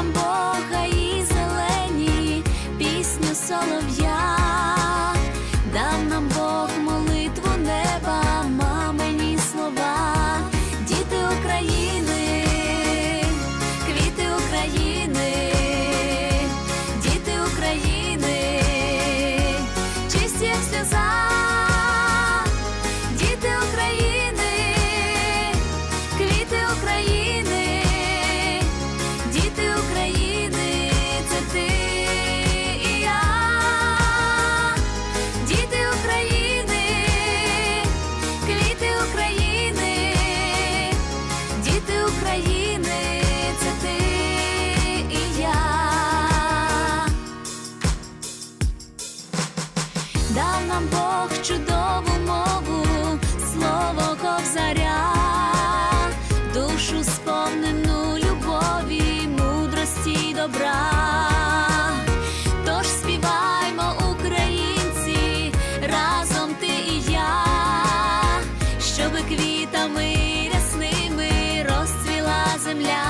I'm. чудову мову, слово ковзаря, душу сповнену любові, мудрості й добра, тож співаймо, українці, разом ти і я, щоби квітами рясними розцвіла земля.